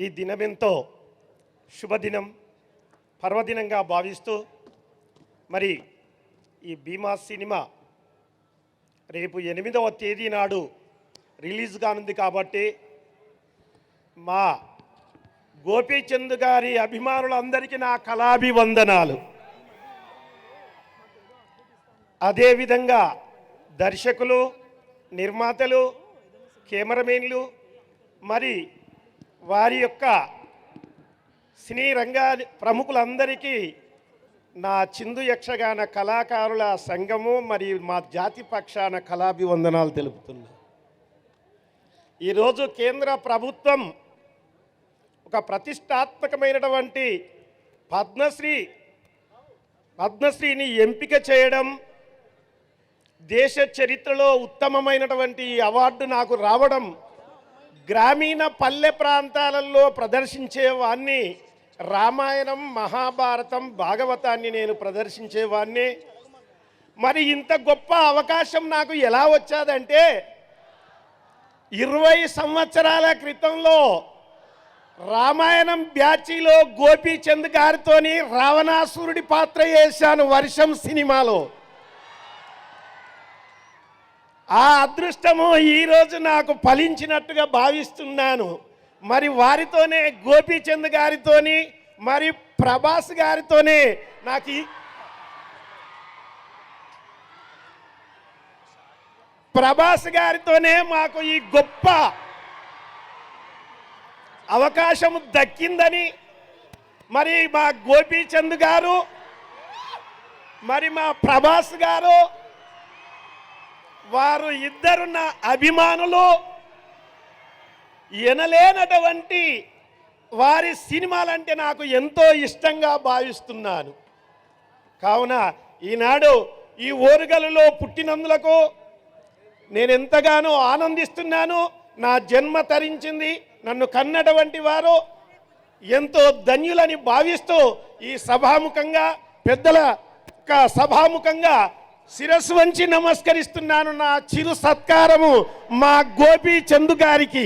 ఈ దినమెంతో శుభదినం పర్వదినంగా భావిస్తూ మరి ఈ భీమా సినిమా రేపు ఎనిమిదవ తేదీ నాడు రిలీజ్ కానుంది కాబట్టి మా గోపీచంద్ గారి అభిమానులందరికీ నా కళాభివందనాలు. అదేవిధంగా దర్శకులు నిర్మాతలు కెమెరామెన్లు మరి వారి యొక్క సినీ రంగా ప్రముఖులందరికీ నా చిందు యక్షగాన కళాకారుల సంఘము మరియు మా జాతి పక్షాన కళాభివందనాలు తెలుపుతున్నా. ఈరోజు కేంద్ర ప్రభుత్వం ఒక ప్రతిష్టాత్మకమైనటువంటి పద్మశ్రీ పద్మశ్రీని ఎంపిక చేయడం దేశ చరిత్రలో ఉత్తమమైనటువంటి ఈ అవార్డు నాకు రావడం గ్రామీణ పల్లె ప్రాంతాలలో ప్రదర్శించేవాన్ని రామాయణం మహాభారతం భాగవతాన్ని నేను ప్రదర్శించేవాన్ని మరి ఇంత గొప్ప అవకాశం నాకు ఎలా వచ్చాదంటే ఇరవై సంవత్సరాల క్రితంలో రామాయణం బ్యాచీలో గోపీచంద్ గారితోని రావణాసురుడి పాత్ర వేశాను వర్షం సినిమాలో. ఆ అదృష్టము ఈరోజు నాకు ఫలించినట్టుగా భావిస్తున్నాను. మరి వారితోనే గోపీచంద్ గారితోని మరి ప్రభాస్ గారితోనే నాకు ప్రభాస్ గారితోనే మాకు ఈ గొప్ప అవకాశం దక్కిందని మరి మా గోపీచంద్ గారు మరి మా ప్రభాస్ గారు వారు ఇద్దరు నా అభిమానులు. ఎనలేనటువంటి వారి సినిమాలంటే నాకు ఎంతో ఇష్టంగా భావిస్తున్నాను. కావున ఈనాడు ఈ ఓరుగలలో పుట్టినందులకు నేను ఎంతగానో ఆనందిస్తున్నాను. నా జన్మ తరించింది నన్ను కన్నటువంటి వారు. ఎంతో ధన్యులని భావిస్తూ ఈ సభాముఖంగా పెద్దల సభాముఖంగా శిరస్సు వంచి నమస్కరిస్తున్నాను నా చిరు సత్కారము మా గోపి చందు గారికి.